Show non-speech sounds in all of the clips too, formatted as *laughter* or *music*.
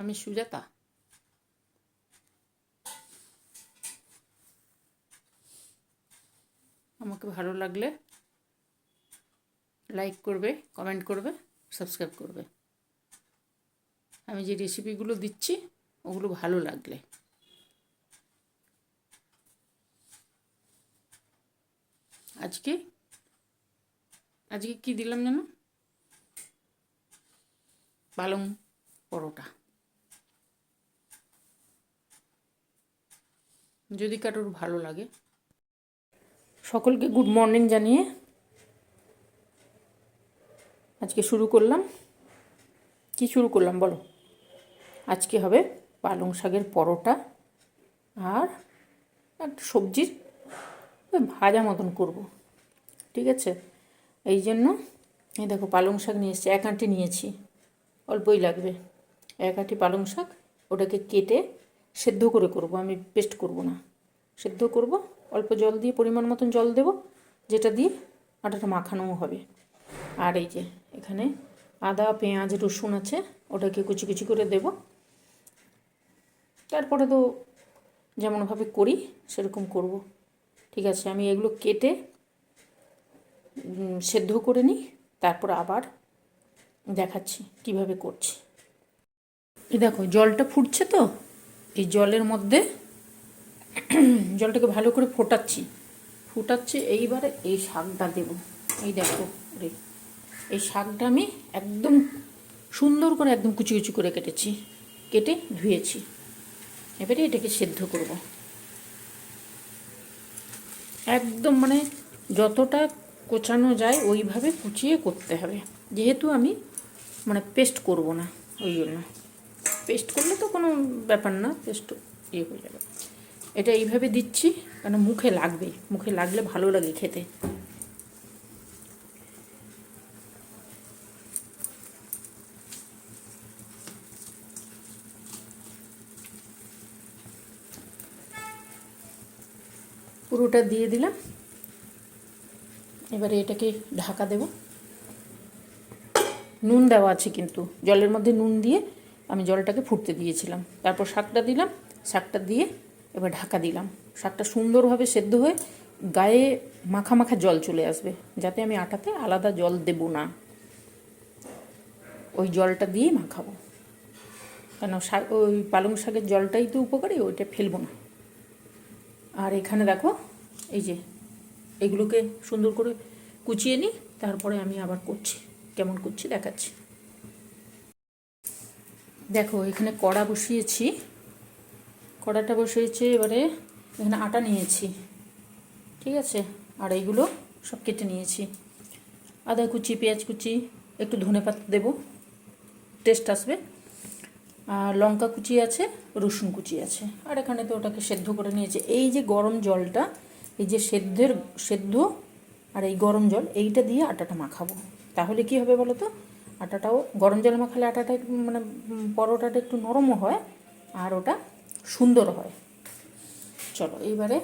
আমি সুজাতা। আমাকে ভালো লাগলে লাইক করবে কমেন্ট করবে সাবস্ক্রাইব করবে। আমি যে রেসিপিগুলো দিচ্ছি, ওগুলো ভালো লাগলে। আজকে? আজকে কি দিলাম জানো? পালং পরোটা। যদি কারোর ভালো লাগে। সকলকে গুড মর্নিং জানিয়ে আজকে শুরু করলাম। কি শুরু করলাম বলো? আজকে হবে পালং শাকের পরোটা আর একটা সবজির ভাজা মতন করব। ঠিক আছে? এই জন্য এই দেখো পালং শাক নিয়ে এসেছি, এক আঁটি নিয়েছি। অল্পই লাগবে। এক আঁটি পালং শাক ওটাকে কেটে সেদ্ধ করে করব, আমি পেস্ট করব না। সেদ্ধ করব। অল্প জল দিয়ে পরিমাণ মতন জল দেব, যেটা দিয়ে আটাটা মাখানোও হবে। আর এই যে এখানে আদা, পেঁয়াজ, রসুন আছে, ওটাকে কুচি কুচি করে দেব। তারপরে তো যেমনভাবে করি, সেরকম করব। ঠিক আছে, আমি এগুলো কেটে সেদ্ধ করে নিই, তারপর আবার দেখাচ্ছি কীভাবে করছি। এই দেখো, জলটা ফুটছে তো? এই জলের মধ্যে জলটাকে ভালো করে ফোটাচ্ছি। ফোটাচ্ছি, এইবারে এই শাকটা দেব। এই দেখো রে, এই শাকটা আমি একদম সুন্দর করে একদম কুচি কুচি করে কেটেছি, কেটে ধুয়েছি। এবারে এটাকে সেদ্ধ করব। একদম মানে যতটা কোচানো যায় ওইভাবে কুচিয়ে করতে হবে। যেহেতু আমি মানে পেস্ট করব না, ওই জন্য। পেস্ট করলে তো কোনো ব্যাপার না, পেস্ট ইয়ে হয়ে যাবে। এটা এইভাবে দিচ্ছি, কেন মুখে লাগবে, মুখে লাগলে ভালো লাগে খেতে। পুরোটা দিয়ে দিলাম। এবারে এটাকে ঢাকা দেব। নুন দেওয়া আছে কিন্তু, জলের মধ্যে নুন দিয়ে আমি জলটাকে ফুটতে দিয়েছিলাম। তারপর শাকটা দিলাম, শাকটা দিয়ে এবার ঢাকা দিলাম। শাকটা সুন্দরভাবে সেদ্ধ হয়ে গায়ে মাখা মাখা জল চলে আসবে। যাতে আমি আটাতে আলাদা জল দেব না। ওই জলটা দিয়েই মাখাবো। কেন শাক ওই পালং শাকের জলটাই তো উপকারী, ওইটা ফেলব না। আর এখানে দেখো, এই যে এগুলোকে সুন্দর করে কুচিয়ে নিই, তারপরে আমি আবার করছি। কেমন করছি দেখাচ্ছি। দেখো, এখানে কড়া বসিয়েছি। কড়াটা বসিয়েছি, এবারে এখানে আটা নিয়েছি। ঠিক আছে? আর এইগুলো সব কেটে নিয়েছি। আদা কুচি, পেঁয়াজ কুচি, একটু ধনে পাতা দেবো, টেস্ট আসবে। আর লঙ্কা কুচি আছে, রসুন কুচি আছে। আর এখানে তো ওটাকে সেদ্ধ করে নিয়েছে। এই যে গরম জলটা, এই যে সেদ্ধের, সেদ্ধ আর এই গরম জল, এইটা দিয়ে আটাটা মাখাবো। তাহলে কি হবে বলো তো আটাটাও, গরম জল মাখালে আটাটা মানে পরোটাটা একটু নরমও হয়, আর ওটা সুন্দর হয়। চলো, এইবারে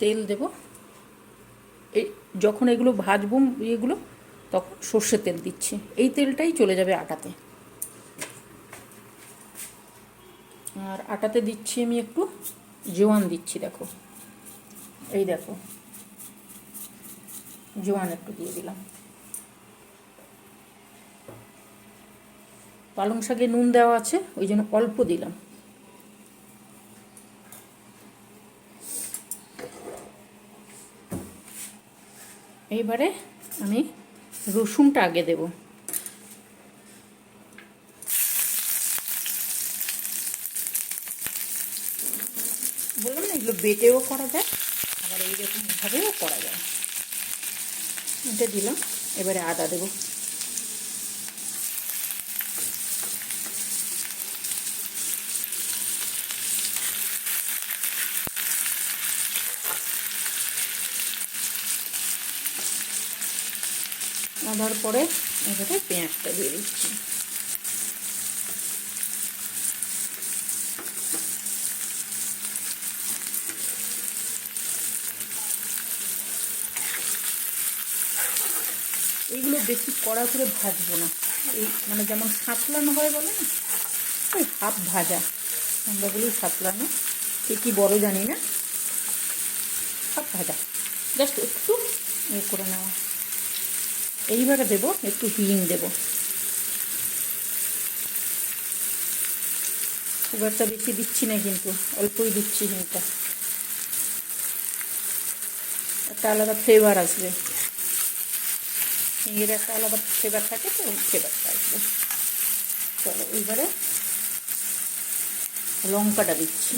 তেল দেব। এই যখন এগুলো ভাজবো, ইয়েগুলো, তখন সর্ষের তেল দিচ্ছি। এই তেলটাই চলে যাবে আটাতে। আর আটাতে দিচ্ছি আমি একটু জোয়ান দিচ্ছি, দেখো। এই দেখো, জোয়ান একটু দিয়ে দিলাম। পালং শাকে নুন দেওয়া আছে, ওই জন্য অল্প দিলাম। এইবারে আমি রসুনটা আগে দেব। বললাম না, এগুলো বেটেও করা যায়, আবার এইরকমভাবেও করা যায়। এটা দিলাম, এবারে আদা দেবো। আদার পরে এবারে পেঁয়াজটা দিয়ে দিচ্ছি। এইগুলো বেশি কড়া করে ভাজবো না। এই মানে যেমন সাঁতলানো হয় বলে না, ওই হাফ ভাজা। আমরা বলি সাঁতলানো। ঠিক কি বড় জানি না। হাফ ভাজা। জাস্ট একটু ইয়ে করে নেওয়া। এইবারে দেবো, একটু হিং দেবো। খুব একটা বেশি দিচ্ছি না কিন্তু, অল্পই দিচ্ছি হিংটা। একটা আলাদা ফ্লেভার আসবে। হিঙের একটা আলাদা ফ্লেভার থাকে তো ফ্লেভারটা আসবে। চলো এইবারে লঙ্কাটা দিচ্ছি।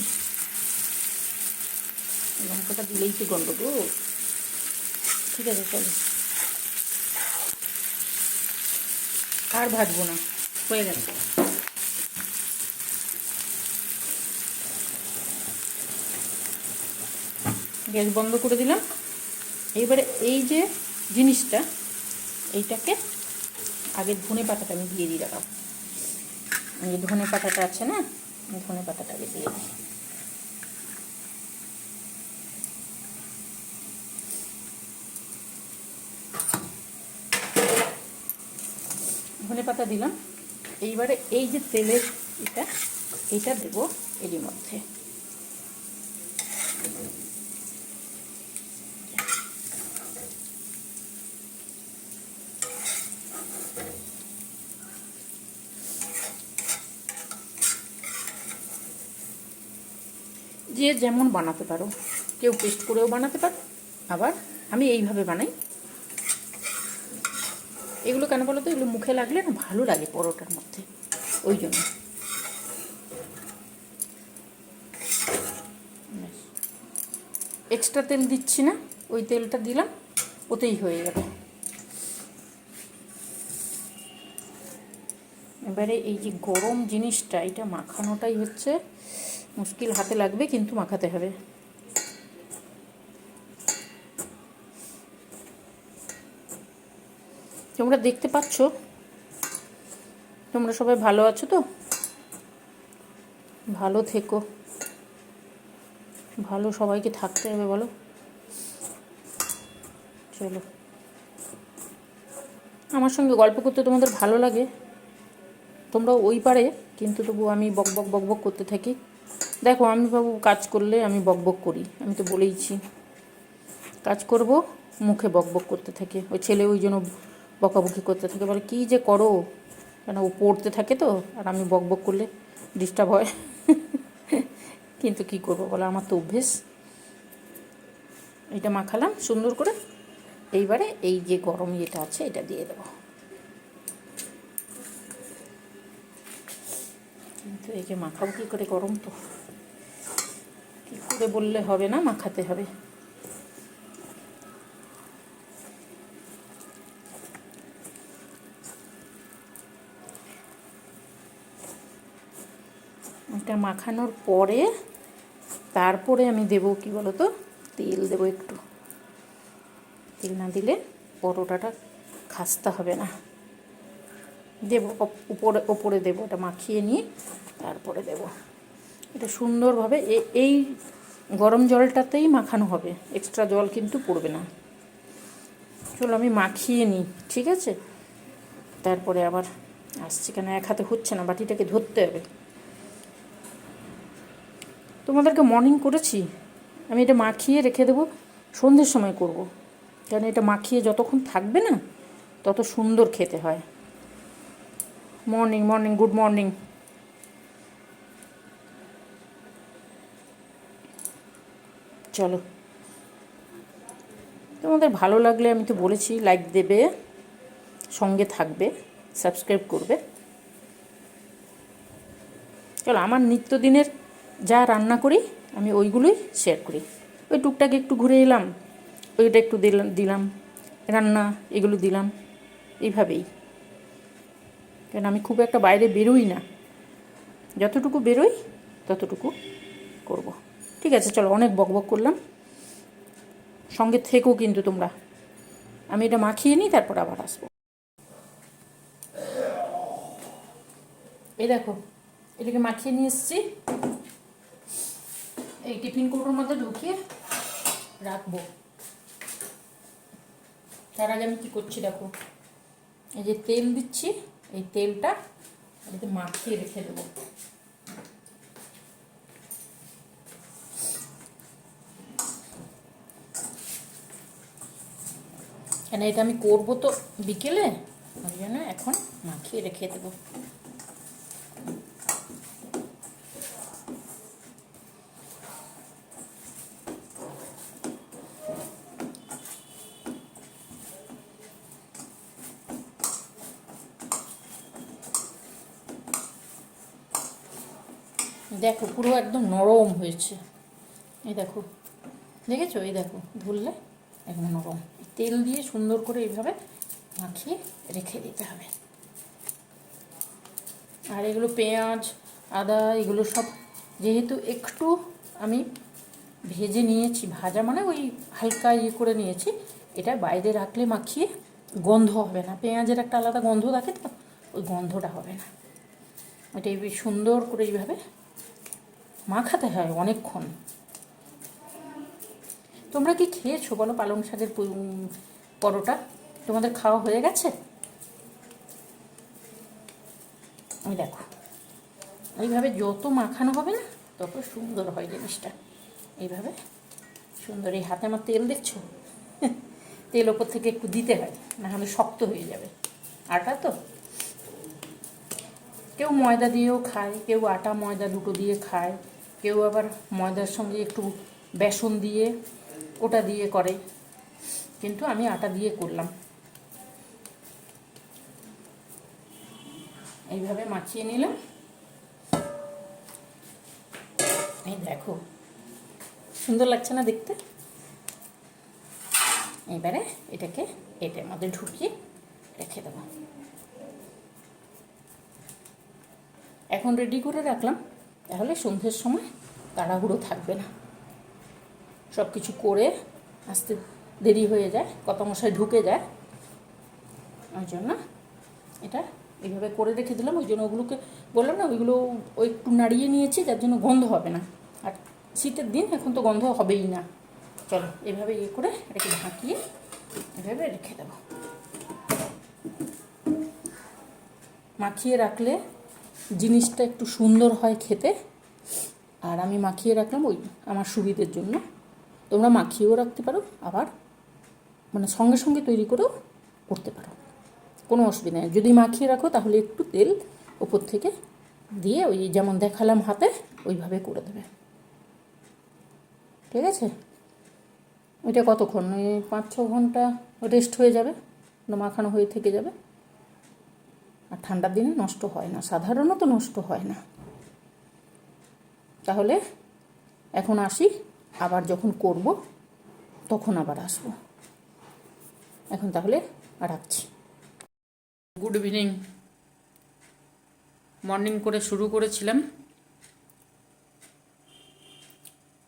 লঙ্কাটা দিলেই তো গন্ডগোল? ঠিক আছে, চলো। আর ভাজবো না। হয়ে গেছে। গ্যাস বন্ধ করে দিলাম। এইবারে এই যে জিনিসটা, এইটাকে আগে ধনে পাতাটা আমি দিয়ে দিই রাখাম এই ধনে পাতাটা আছে না, ধনে পাতাটা আগে দিয়ে দিই। ধনে পাতা দিলাম। এইবারে এই যে তেলের এটা এটা দেবো এরই মধ্যে। যে যেমন বানাতে পারো, কেউ পেস্ট করেও বানাতে পারো, আবার আমি এইভাবে বানাই। এগুলো কেন বলো তো? এগুলো মুখে লাগলে না ভালো লাগে পরোটার মধ্যে। ওই জন্য। এক্সট্রা তেল দিচ্ছি না, ওই তেলটা দিলাম, ওতেই হয়ে যাবে এবারে এই যে গরম জিনিসটা, এটা মাখানোটাই হচ্ছে, মুশকিল হাতে লাগবে, কিন্তু মাখাতে হবে। তোমরা দেখতে পাচ্ছ? তোমরা সবাই ভালো আছো তো? ভালো থেকো। ভালো সবাইকে থাকতে হবে, বলো। চলো। আমার সঙ্গে গল্প করতে তোমাদের ভালো লাগে। তোমরা ওই পারে, কিন্তু তবু আমি বক বক বক বক করতে থাকি। দেখো আমি বাবু কাজ করলে আমি বক বক করি। আমি তো বলেইছি। কাজ করব, মুখে বক বক করতে থাকে। ওই ছেলে ওই জন্য বকাবকি করতে থাকে। বলে, কী যে করো? কেন ও পড়তে থাকে তো? আর আমি বক বক করলে ডিস্টার্ব হয়। কিন্তু কি করব? বলো, আমার তো অভ্যেস। এটা মাখালাম সুন্দর করে। এইবারে এই যে গরম ইয়েটা আছে, এটা দিয়ে দেবো। কিন্তু এই যে মাখাবো কী করে গরম তো, কী করে বললে হবে না? মাখাতে হবে। এটা মাখানোর পরে তারপরে আমি দেব কি বলো তো তেল দেবো একটু। তেল না দিলে পরোটাটা খাস্তা হবে না। দেবো উপরে, ওপরে দেবো এটা মাখিয়ে নিয়ে তারপরে দেব। এটা সুন্দরভাবে এই গরম জলটাতেই মাখানো হবে। এক্সট্রা জল কিন্তু পড়বে না। চলো আমি মাখিয়ে নিই, ঠিক আছে? তারপরে আবার আসছি কেন? এক হাতে হচ্ছে না, বাটিটাকে ধরতে হবে। তোমাদেরকে মর্নিং করেছি, আমি এটা মাখিয়ে রেখে দেবো, সন্ধ্যের সময় করব। কেন এটা মাখিয়ে যতক্ষণ থাকবে না, তত সুন্দর খেতে হয়। মর্নিং মর্নিং গুড মর্নিং চলো। তোমাদের ভালো লাগলে আমি তো বলেছি লাইক দেবে, সঙ্গে থাকবে সাবস্ক্রাইব করবে। চলো, আমার নিত্যদিনের যা রান্না করি, আমি ওইগুলোই শেয়ার করি। ওই টুকটাকে একটু ঘুরে এলাম, ওইটা একটু দিলাম দিলাম, রান্না এগুলো দিলাম, এইভাবেই। কেন আমি খুব একটা বাইরে বেরোই না। যতটুকু বেরোই, ততটুকু করব। ঠিক আছে, চলো অনেক বক বক করলাম। সঙ্গে থেকো কিন্তু তোমরা। আমি এটা মাখিয়ে নিই, তারপর আবার আসব। এই দেখো, এটাকে মাখিয়ে নিয়ে এসেছি। এই টিফিন কৌটোর মধ্যে ঢুকিয়ে রাখব। তার আগে আমি কী করছি দেখো? এই যে তেল দিচ্ছি, এই তেলটা এতে মাখিয়ে রেখে দেবো। কেন এটা আমি করব তো বিকেলে? ওই জন্য এখন মাখিয়ে রেখে দেবো। দেখো, পুরো একদম নরম হয়েছে। এই দেখো, দেখেছ? এই দেখো ধরলে একদম নরম। তেল দিয়ে সুন্দর করে এইভাবে মাখিয়ে রেখে দিতে হবে। আর এগুলো পেঁয়াজ, আদা, এগুলো সব যেহেতু একটু আমি ভেজে নিয়েছি, ভাজা মানে ওই হালকা ইয়ে করে নিয়েছি, এটা বাইরে রাখলে মাখিয়ে গন্ধ হবে না। পেঁয়াজের একটা আলাদা গন্ধ থাকে তো, ওই গন্ধটা হবে না। এটা সুন্দর করে এইভাবে মাখাতে হয় অনেকক্ষণ। তোমরা কি খেয়েছো? বলো পালং শাকের পরোটা। তোমাদের খাওয়া হয়ে গেছে? ওই দেখো। এইভাবে যত মাখানো হবে না, তত সুন্দর হয় জিনিসটা। এইভাবে সুন্দর। এই হাতে আমার তেল দেখছ? *laughs* তেল ওপর থেকে একটু দিতে হয় না হলে শক্ত হয়ে যাবে। আটা তো? কেউ ময়দা দিয়েও খায়, কেউ আটা ময়দা দুটো দিয়ে খায়। কেউ আবার ময়দার সঙ্গে একটু বেসন দিয়ে, ওটা দিয়ে করে। কিন্তু আমি আটা দিয়ে করলাম। এইভাবে মাখিয়ে নিলাম। এই দেখো, সুন্দর লাগছে না দেখতে? এবারে এটাকে এটার মধ্যে ঢুকিয়ে রেখে দেবো। এখন রেডি করে রাখলাম। তাহলে সন্ধ্যের সময় তাড়াহুড়ো থাকবে না। সব কিছু করে আসতে দেরি হয়ে যায় কত মশাই ঢুকে যায়। ওই জন্য এটা এইভাবে করে রেখে দিলাম, ওই জন্য ওগুলোকে বললাম না, ওইগুলো ওই একটু নাড়িয়ে নিয়েছি, যার জন্য গন্ধ হবে না। আর শীতের দিন এখন তো গন্ধ হবেই না। চলো, এভাবে ইয়ে করে এটাকে ঢাকিয়ে এভাবে রেখে দেবো। মাখিয়ে রাখলে জিনিসটা একটু সুন্দর হয় খেতে। আর আমি মাখিয়ে রাখলাম ওই আমার সুবিধের জন্য। তোমরা মাখিয়েও রাখতে পারো, আবার মানে সঙ্গে সঙ্গে তৈরি করেও করতে পারো। কোনো অসুবিধা নেই। যদি মাখিয়ে রাখো তাহলে একটু তেল ওপর থেকে দিয়ে ওই যেমন দেখালাম হাতে, ওইভাবে করে দেবে। ঠিক আছে? ওইটা কতক্ষণ? ওই পাঁচ ছ ঘণ্টা রেস্ট হয়ে যাবে। মাখানো হয়ে থেকে যাবে। আর ঠান্ডার দিনে নষ্ট হয় না, সাধারণত নষ্ট হয় না। তাহলে এখন আসি, আবার যখন করব, তখন আবার আসব। এখন তাহলে রাখছি। Good evening. মর্নিং করে শুরু করেছিলাম।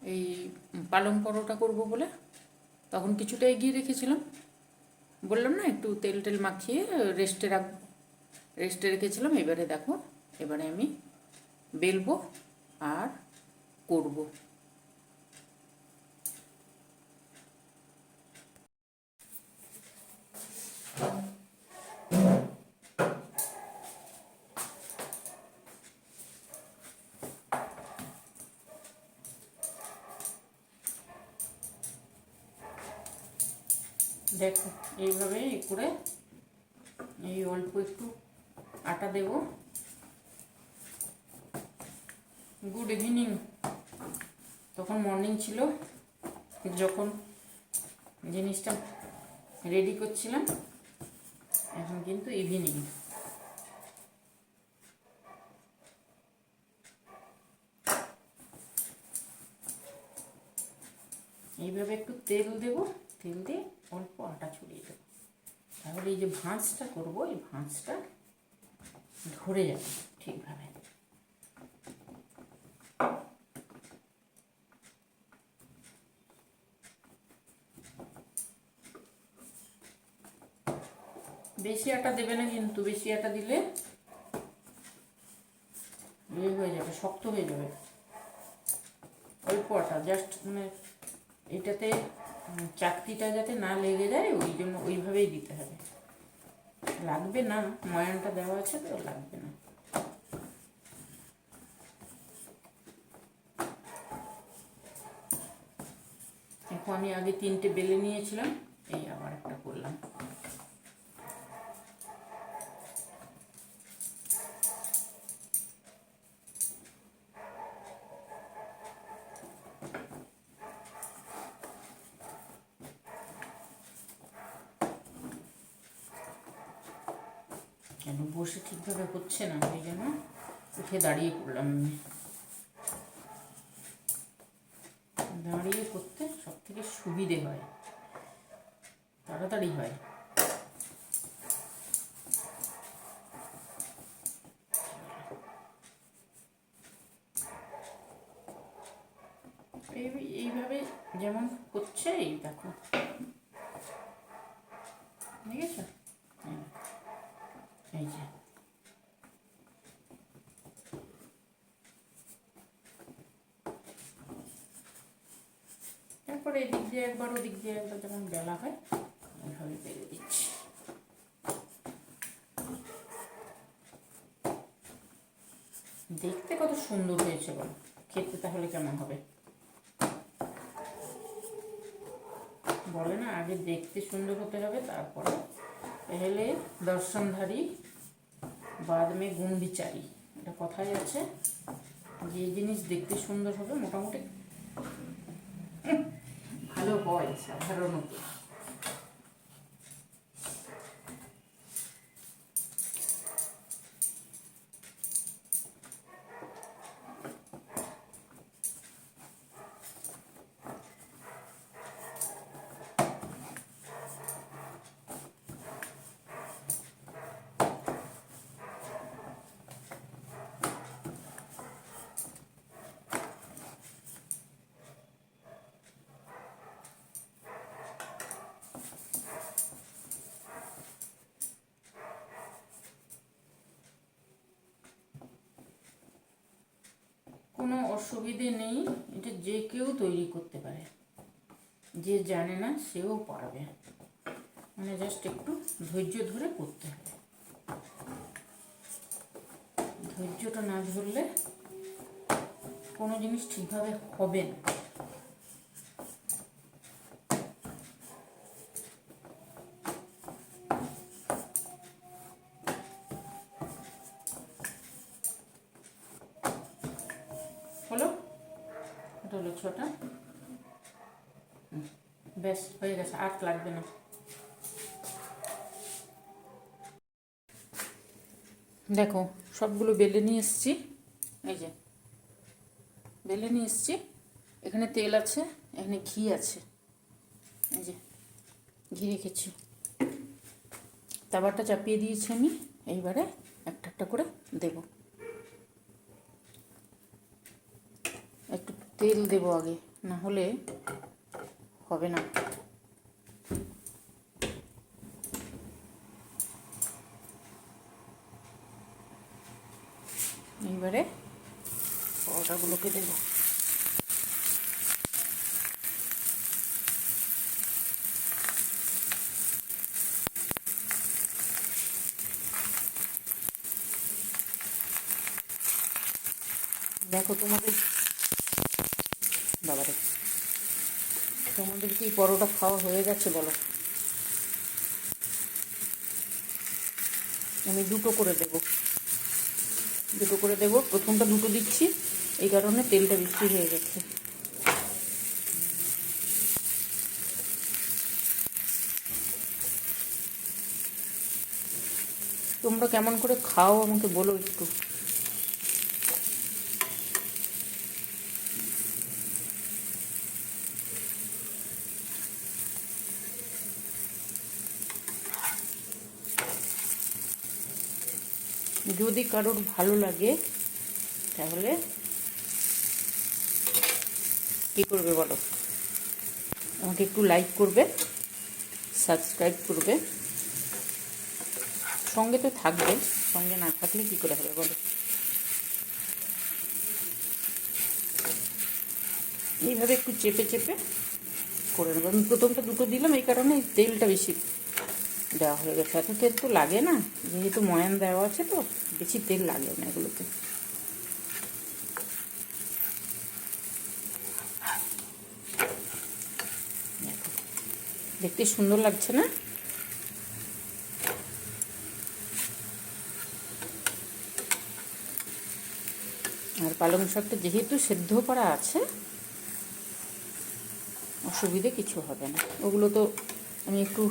এই পালং পরোটা করব বলে, তখন কিছুটা এগিয়ে রেখেছিলাম। বললাম না, একটু তেল টেল মাখিয়ে রেস্টে রাখ রেস্টে রেখেছিলাম, এবারে দেখো, এবারে আমি বেলবো আর করব। দেখো এইভাবে এই করে এই অল্প একটু আটা দেব। গুড ইভিনিং তখন মর্নিং ছিল। যখন জিনিসটা রেডি করছিলাম, এখন কিন্তু ইভিনিং এইভাবে একটু তেল দেব। তেল দিয়ে অল্প আটা ছড়িয়ে দেবো। তাহলে এই যে ভাঁজটা করব, এই ভাঁজটা ধরে যাবে, ঠিকভাবে। বেশি আটা দেবে না কিন্তু, বেশি আটা দিলে ইয়ে হয়ে যাবে, শক্ত হয়ে যাবে। অল্প আটা জাস্ট মানে এটাতে চাকতিটা যাতে না লেগে যায়, ওই জন্য ওইভাবেই দিতে হবে। লাগবে না, ময়ানটা দেওয়া আছে তো, লাগবে না। এখন আমি আগে তিনটে বেলে নিয়েছিলাম, এই আবার একটা করলাম। কেন? বসে ঠিকভাবে হচ্ছে না, সেই জন্য উঠে দাঁড়িয়ে পড়লাম আমি। দাঁড়িয়ে করতে সব থেকে সুবিধে হয়, তাড়াতাড়ি হয় এই- এইভাবে যেমন করছে এই দেখো ঠিক আছে এই। এই যে তারপরে এদিক দিয়ে একবার, ওদিক দিয়ে একবার যেমন বেলা হয়, ওইভাবে বেলে দিচ্ছি। দেখতে কত সুন্দর হয়েছে বল। খেতে তাহলে কেমন হবে? বলে না, আগে দেখতে সুন্দর হতে হবে, তারপরে পেহলে দর্শনধারী, বাদ মে গুণ এটা কথাই আছে, যে জিনিস দেখতে সুন্দর হবে, মোটামুটি ভালো হয় সাধারণত কোনো অসুবিধে নেই, এটা যে কেউ তৈরি করতে পারে। যে জানে না, সেও পারবে। মানে জাস্ট একটু ধৈর্য ধরে করতে হবে। ধৈর্যটা না ধরলে কোনো জিনিস ঠিকভাবে হবে না হলো এটা হলো ছোটা হুম, ব্যাস হয়ে গেছে, আর লাগবে না। দেখো, সবগুলো বেলে নিয়ে এসছি। এই যে, বেলে নিয়ে এসছি। এখানে তেল আছে, এখানে ঘি আছে। এই যে, ঘি রেখেছি। তাবাটা চাপিয়ে দিয়েছি আমি, এইবারে একটা একটা করে দেবো। একটু তেল দেবো আগে, না হলে হবে না। এইবারে পরোটাগুলোকে দেবো। দেখো তোমাদের বাবারে। তোমাদের কি পরোটা খাওয়া হয়ে গেছে, বলো? আমি দুটো করে দেব। দুটো করে দেব। প্রথমটা দুটো দিচ্ছি, এই কারণে তেলটা বেশি হয়ে গেছে। তোমরা কেমন করে খাও আমাকে বলো একটু। যদি কারোর ভালো লাগে, তাহলে কি করবে বলো? আমাকে একটু লাইক করবে সাবস্ক্রাইব করবে। সঙ্গে তো থাকবে, সঙ্গে না থাকলে কি করে হবে বলো? এইভাবে একটু চেপে চেপে করে নেব। আমি প্রথমটা দুটো দিলাম, এই কারণে তেলটা বেশি দেওয়া হয়ে গেছে। এত তেল তো লাগে না, যেহেতু ময়ান দেওয়া আছে তো, বেশি তেল লাগে না এগুলোতে। দেখতে সুন্দর লাগছে না? আর পালং শাকটা যেহেতু সেদ্ধ করা আছে, অসুবিধে কিছু হবে না। ওগুলো তো আমি একটু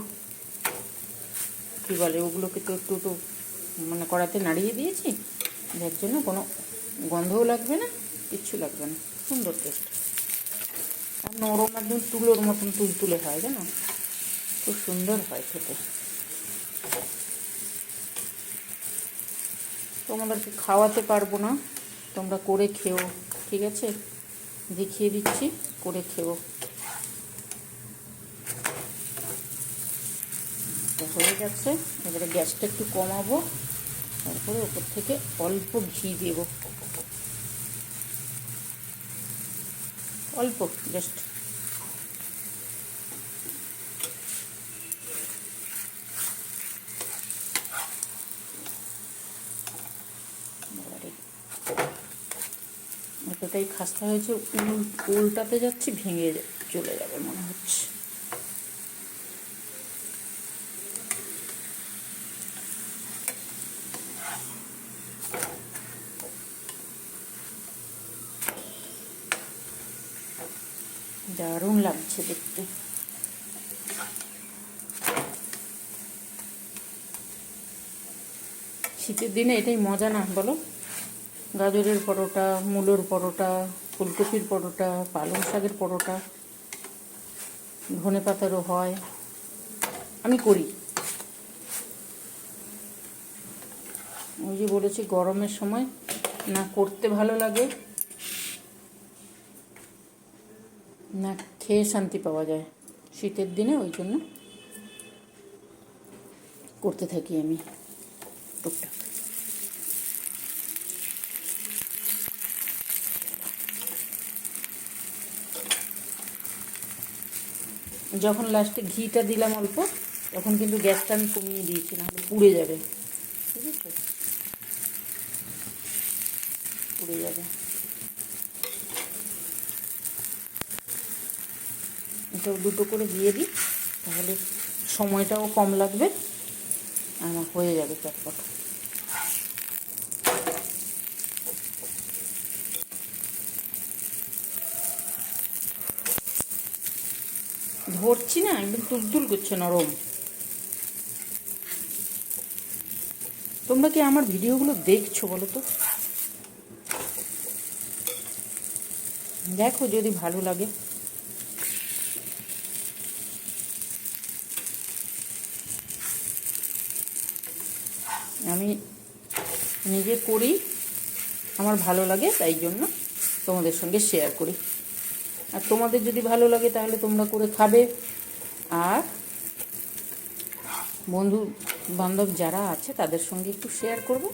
কী বলে, ওগুলোকে তো একটু তো মানে কড়াতে নাড়িয়ে দিয়েছি। যার জন্য কোনো গন্ধও লাগবে না, কিচ্ছু লাগবে না। সুন্দর টেস্ট আর নরম একদম তুলোর মতন তুল তুলে হয়, জানো? খুব সুন্দর হয় খেতে। তোমাদেরকে খাওয়াতে পারব না। তোমরা করে খেও, ঠিক আছে? দেখিয়ে দিচ্ছি, করে খেও। হয়ে গেছে। এবারে গ্যাসটা একটু কমাবো। তারপরে ওপর থেকে অল্প ঘি দেব। অল্প জাস্ট এতটাই খাস্তা হয়েছে, উল উল্টাতে যাচ্ছি, ভেঙে চলে যাবে মনে হচ্ছে দারুণ লাগছে দেখতে শীতের দিনে এটাই মজা না, বলো? গাজরের পরোটা, মূলোর পরোটা, ফুলকপির পরোটা, পালং শাকের পরোটা, ধনে পাতারও হয়। আমি করি। ওই যে বলেছি, গরমের সময় না করতে ভালো লাগে, না খেয়ে শান্তি পাওয়া যায়। শীতের দিনে ওই জন্য করতে থাকি আমি। টুকটাক। যখন লাস্টে ঘিটা দিলাম অল্প, তখন কিন্তু গ্যাসটা আমি কমিয়ে দিয়েছি, নাহলে পুড়ে যাবে। ঠিক আছে? পুড়ে যাবে। এটা দুটো করে দিয়ে দিই, তাহলে সময়টাও কম লাগবে আমার হয়ে যাবে চটপট ধরছি না একদম তুলতুল করছে, নরম। তোমরা কি আমার ভিডিওগুলো দেখছ বলো তো? দেখো যদি ভালো লাগে। আমি নিজে করি, আমার ভালো লাগে, তাই জন্য তোমাদের সঙ্গে শেয়ার করি। আর তোমাদের যদি ভালো লাগে তাহলে তোমরা করে খাবে। আর বন্ধু বান্ধব যারা আছে, তাদের সঙ্গে একটু শেয়ার করবে।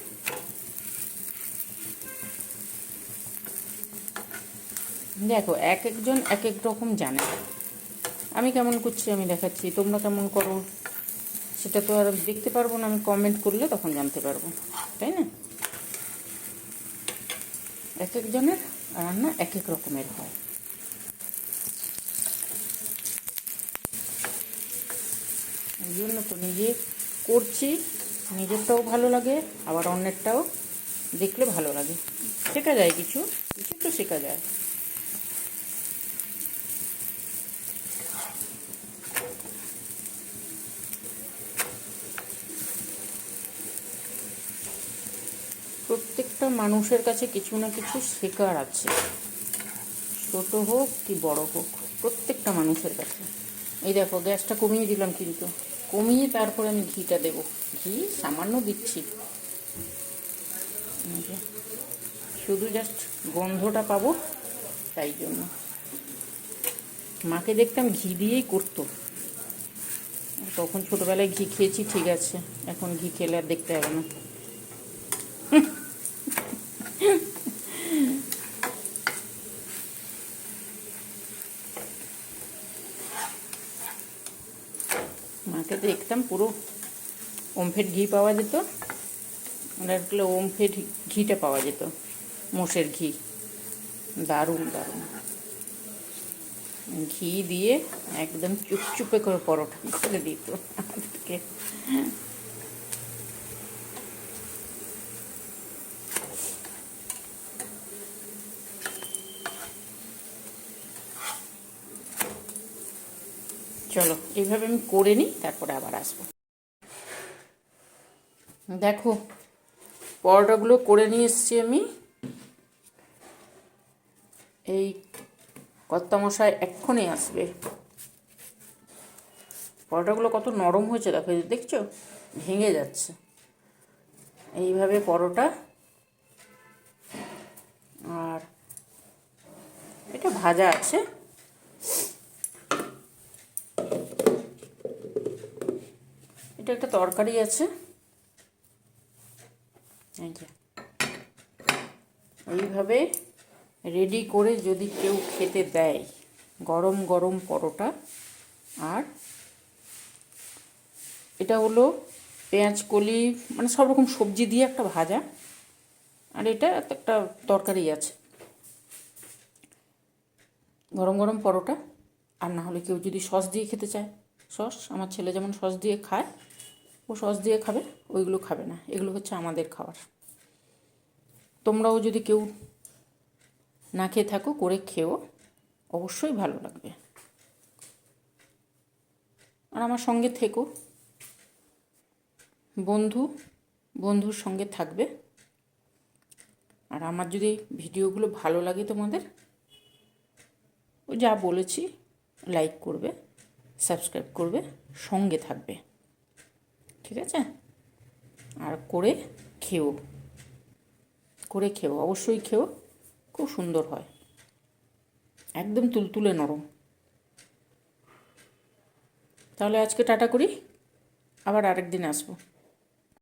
দেখো, এক একজন এক এক রকম জানে। আমি কেমন করছি, আমি দেখাচ্ছি। তোমরা কেমন করো? সেটা তো আর দেখতে পারব না, আমি কমেন্ট করলে তখন জানতে পারব, তাই না? এক একজনের রান্না এক এক রকমের হয়। জন্য তো নিজে করছি, নিজেরটাও ভালো লাগে, আবার অন্যেরটাও দেখলে ভালো লাগে। শেখা যায় কিছু কিছু তো শেখা যায়। প্রত্যেকটা মানুষের কাছে কিছু না কিছু শেখার আছে। ছোট হোক কি বড় হোক, প্রত্যেকটা মানুষের কাছে। এই দেখো, গ্যাসটা কমিয়ে দিলাম কিন্তু। কমিয়ে তারপরে আমি ঘিটা দেব। ঘি সামান্য দিচ্ছি। শুধু জাস্ট গন্ধটা পাবো তাই জন্য। মাকে দেখতাম ঘি দিয়েই করতো। তখন ছোটোবেলায় ঘি খেয়েছি, ঠিক আছে। এখন ঘি খেলে আর দেখতে হবে না মাকে দেখতাম পুরো ওমফেড ঘি পাওয়া যেত। আর একটা ওমফেড ঘিটা পাওয়া যেত। মোষের ঘি। দারুণ দারুণ। ঘি দিয়ে একদম চুপচুপে করে পরোটা করে দিত। আমাদেরকে চলো, এইভাবে আমি করে নিই, তারপরে আবার আসব। দেখো, পরোটাগুলো করে নিয়ে এসেছি আমি। এই কর্তামশাই এক্ষুনি আসবে। পরোটাগুলো কত নরম হয়েছে, দেখো দেখছ? ভেঙে যাচ্ছে। এইভাবে পরোটা। আর এটা ভাজা আছে। এটা একটা তরকারি আছে। এইভাবে রেডি করে যদি কেউ খেতে দেয়, গরম গরম পরোটা। আর এটা হলো পেঁয়াজ, কলি মানে সব রকম সবজি দিয়ে একটা ভাজা। আর এটা একটা তরকারি আছে। গরম গরম পরোটা। আর না হলে কেউ যদি সস দিয়ে খেতে চায়, সস। আমার ছেলে যেমন সস দিয়ে খায় ও সস দিয়ে খাবে, ওইগুলো খাবে না। এগুলো হচ্ছে আমাদের খাবার। তোমরাও যদি কেউ না খেয়ে থাকো, করে খেও। অবশ্যই ভালো লাগবে। আর আমার সঙ্গে থেকো। বন্ধু, বন্ধুর সঙ্গে থাকবে। আর আমার যদি ভিডিওগুলো ভালো লাগে তোমাদের, ও যা বলেছি, লাইক করবে, সাবস্ক্রাইব করবে, সঙ্গে থাকবে। ঠিক আছে? আর করে খেও। করে খেও, অবশ্যই খেও। খুব সুন্দর হয়। একদম তুলতুলে নরম। তাহলে আজকে টাটা করি। আবার আরেক দিন আসব।